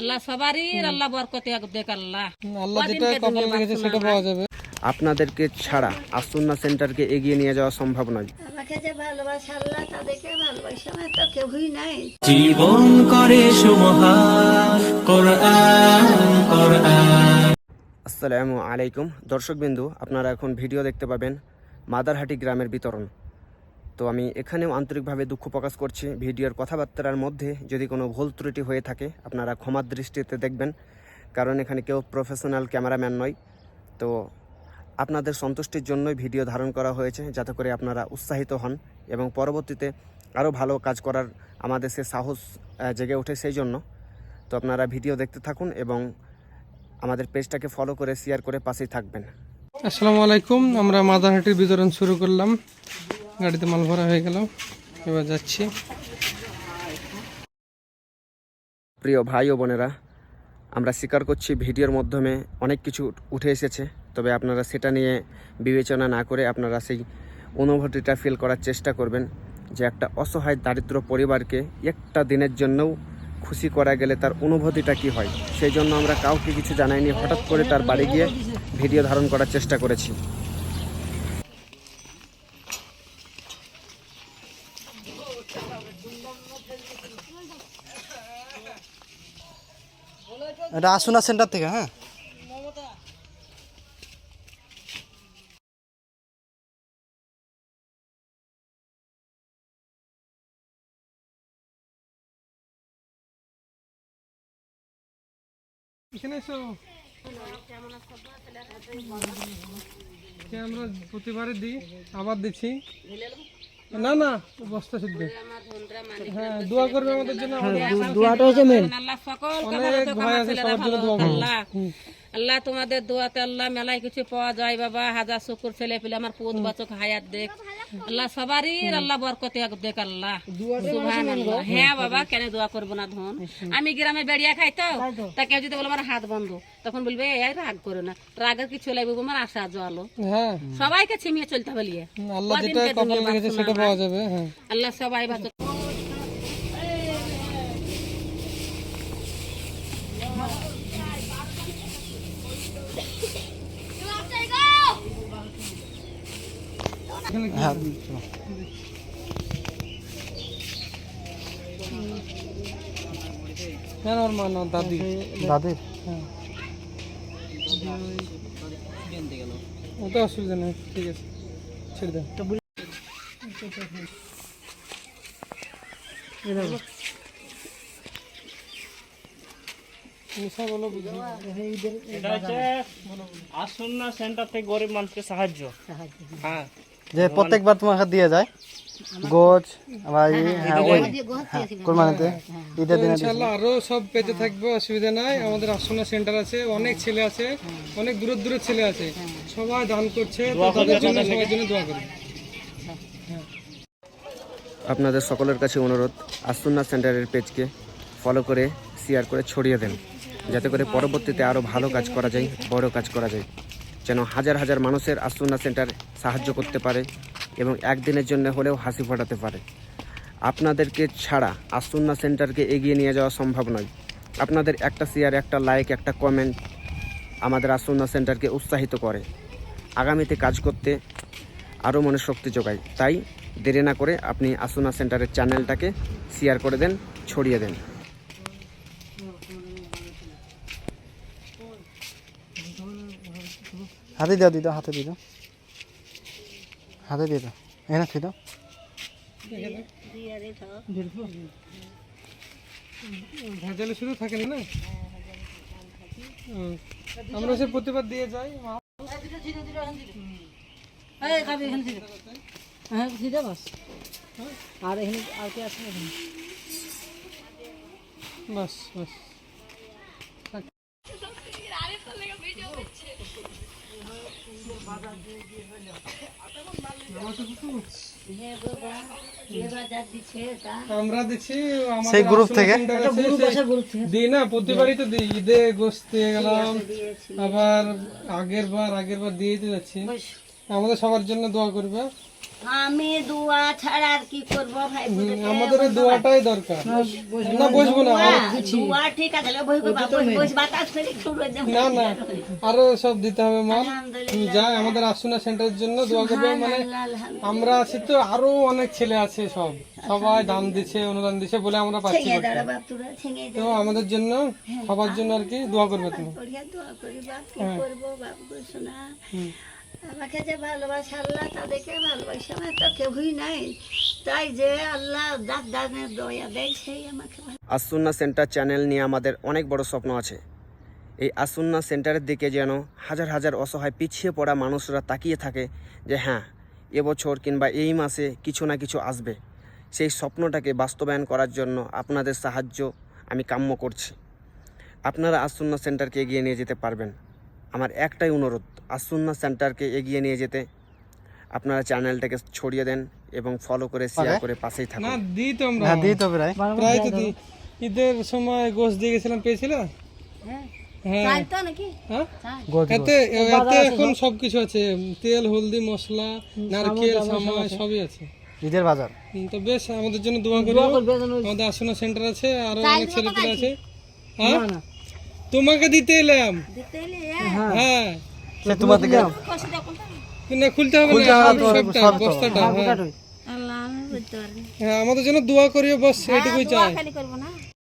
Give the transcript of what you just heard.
আল্লাহ সবারই আল্লাহ বরকতে দেখ আল্লাহ। আল্লাহ যেটা কপালে লেগেছে সেটা পাওয়া যাবে। আপনাদেরকে ছাড়া আসুন্না সেন্টারকে এগিয়ে নিয়ে যাওয়া সম্ভব নয়। আমাকে যে ভালোবাসা আল্লাহ তাদেরকে ভালোবাসা তো কেউই নাই। জীবন করে সুমহান কোরআন কোরআন। আসসালামু আলাইকুম। দর্শকবিন্দু আপনারা এখন ভিডিও দেখতে পাবেন মাদারহাটি গ্রামের বিতরণ। তো আমি এখানেও আন্তরিকভাবে দুঃখ প্রকাশ করছি ভিডিওর কথাবার্তার মধ্যে যদি কোনো ভুল ত্রুটি হয়ে থাকে, আপনারা ক্ষমার দৃষ্টিতে দেখবেন, কারণ এখানে কেউ প্রফেশনাল ক্যামেরাম্যান নয়। তো আপনাদের সন্তুষ্টির জন্যই ভিডিও ধারণ করা হয়েছে, যাতে করে আপনারা উৎসাহিত হন এবং পরবর্তীতে আরও ভালো কাজ করার আমাদের সে সাহস জেগে ওঠে সেই জন্য। তো আপনারা ভিডিও দেখতে থাকুন এবং আমাদের পেজটাকে ফলো করে শেয়ার করে পাশেই থাকবেন। আসসালামু আলাইকুম, আমরা মাদারহাটির বিতরণ শুরু করলাম। গাড়িতে মাল ভরা হয়ে গেল। এবার যাচ্ছি। প্রিয় ভাই ও বোনেরা, আমরা স্বীকার করছি ভিডিওর মাধ্যমে অনেক কিছু উঠে এসেছে, তবে আপনারা সেটা নিয়ে বিবেচনা না করে আপনারা সেই অনুভূতিটা ফিল করার চেষ্টা করবেন যে একটা অসহায় দারিদ্র পরিবারকে একটা দিনের জন্যও খুশি করা গেলে তার অনুভূতিটা কি হয়? সেই জন্য আমরা কাউকে কিছু জানাইনি। হঠাৎ করে তার বাড়ি গিয়ে ভিডিও ধারণ করার চেষ্টা করেছি। এটা আসুনা সেন্টার থেকে হ্যাঁ? এখানে এসো। যে আমরা প্রতিবারে দিই আবার দিচ্ছি। না না বস্তা সিদ্ধ। হ্যাঁ দোয়া করবে আমাদের জন্য। দোয়াটা হচ্ছে মেন আল্লাহ সকল অনেক ভাই আছে সবার জন্য দোয়া করবে। আল্লাহ তোমাদের দোয়াতে আল্লাহ মেলায় কিছু পাওয়া যায় বাবা। হাজার শুকুর ছেলে পেলে আমার পুত বাচক হায়াত দেখ। আল্লাহ সবারই আল্লাহ বরকতে দেখ আল্লাহ। হ্যাঁ বাবা কেন দোয়া করব না ধন? আমি গ্রামে বেড়িয়া খাই তো তা। কেউ যদি বলে আমার হাত বন্ধ তখন বলবে এই রাগ করো না। রাগের কিছু লাগবে আমার আশা জলো হ্যাঁ। সবাইকে ছিমিয়ে চলতে যাবে হ্যাঁ। আল্লাহ সবাই বাঁচক। হ্যাঁ। হ্যাঁ আমার মা না দাদি। দাদির? ওটা অসুবিধা নেই ঠিক আছে। ছেড়ে দেন নিশা বলো। বুঝি এটা হচ্ছে আসন্না সেন্টার থেকে গরিব মানুষকে সাহায্য। হ্যাঁ। যে প্রত্যেকবার তোমাকে দিয়ে যায়। গোছ আবার এই, হ্যাঁ ওই হ্যাঁ কোরবানিতে ঈদের দিনে ইনশাল্লাহ আরও সব পেতে থাকবে অসুবিধা নাই। আমাদের আসনা সেন্টার আছে অনেক ছেলে আছে অনেক দূরের দূরের ছেলে আছে। সবাই দান করছে তাদের জন্য সবার জন্য দোয়া করি আপনাদের সকলের কাছে অনুরোধ আসুন্না সেন্টারের পেজকে ফলো করে শেয়ার করে ছড়িয়ে দেন। যাতে করে পরবর্তীতে আরও ভালো কাজ করা যায় বড় কাজ করা যায়। যেন হাজার হাজার মানুষের আসুন্না সেন্টার সাহায্য করতে পারে এবং একদিনের জন্য হলেও হাসি ফোটাতে পারে। আপনাদেরকে ছাড়া আসুন্না সেন্টারকে এগিয়ে নিয়ে যাওয়া সম্ভব নয়। আপনাদের একটা শেয়ার একটা লাইক একটা কমেন্ট আমাদের আসুন্না সেন্টারকে উৎসাহিত করে। আগামীতে কাজ করতে আরও মনে শক্তি যোগায়। তাই দেরি না করে আপনি আসুনা সেন্টারের চ্যানেলটাকে শেয়ার করে দেন, ছড়িয়ে দেন। হাতে দাও দিদাও হাতে দিয়ে দাও হাতে দিয়ে দাও এখানে থুই দাও। ভেজালে শুধু থাকেনি না? হুম। আমরা সে প্রতিবার দিয়ে যাই হ্যাঁ দিদা বাস। আর এখানে আর কে আছে বাস বাস। আমরা দিচ্ছি সেই গ্রুপ থেকে? দিই না প্রতিবারই তো দিই। ঈদে গোস্ত গেলাম আবার আগের বার আগের বার দিয়ে তো যাচ্ছি। আমাদের সবার জন্য দোয়া করবে। আমি দুয়া ছাড়া আর কি করব ভাই? আমাদের দোয়াটাই দরকার। না বসবো না দুয়া ঠিক আছে লে বই বই বাতাস করে শুরু হয়ে যাবে না না আরও সব দিতে হবে মা। তুমি যাই আমাদের আসুনা সেন্টারের জন্য দোয়া করবে মানে আমরা আছি তো আরও অনেক ছেলে আছে সব। সবাই দান দিচ্ছে অনুদান দিচ্ছে বলে আমরা পাচ্ছি তো আমাদের জন্য সবার জন্য আর কি দোয়া করবে তুমি। দোয়া করি বাপ কি করব বাপ শোনা আমাকে যে ভালোবাসা আল্লাহ, তাদেরকে ভালোবাসা আমার তো কেউই নাই। তাই যে আল্লাহ যার দানের দয়া দেয়, সেই আমাকে আসুন্না সেন্টার চ্যানেল নিয়ে আমাদের অনেক বড় স্বপ্ন আছে। এই আসুন্না সেন্টারের দিকে যেন হাজার হাজার অসহায় পিছিয়ে পড়া মানুষরা তাকিয়ে থাকে যে হ্যাঁ এবছর কিংবা এই মাসে কিছু না কিছু আসবে। সেই স্বপ্নটাকে বাস্তবায়ন করার জন্য আপনাদের সাহায্য আমি কাম্য করছি। আপনারা আসুন্না সেন্টারকে এগিয়ে নিয়ে যেতে পারবেন। আমার একটাই অনুরোধ আসুন্না সেন্টারকে এগিয়ে নিয়ে যেতে। আপনারা চ্যানেলটাকে ছড়িয়ে দেন এবং ফলো করে শেয়ার করে পাশেই থাকুন। না দিই তো আমরা। হ্যাঁ দিই তো প্রায়। প্রায় তো দিই। ঈদের সময় গোশ দিয়ে গেছিলাম পেয়েছিল? হ্যাঁ। হ্যাঁ। এতে এখন সবকিছু আছে। তেল হলদি মশলা নারকেল সামাই সবই আছে। ঈদের বাজার। তো বেশ আমাদের জন্য দোয়া করো আমাদের আসনা সেন্টার আছে আরও অনেক ছেলে পেলে আছে। হ্যাঁ? তোমাকে দিতে এলাম। হ্যাঁ। সে তোমার দিকে না খুলতে হবে না সবটা বস্তাটা হ্যাঁ। হ্যাঁ আমাদের জন্য দোয়া করিও বস এটুকুই চাই। খালি করব না?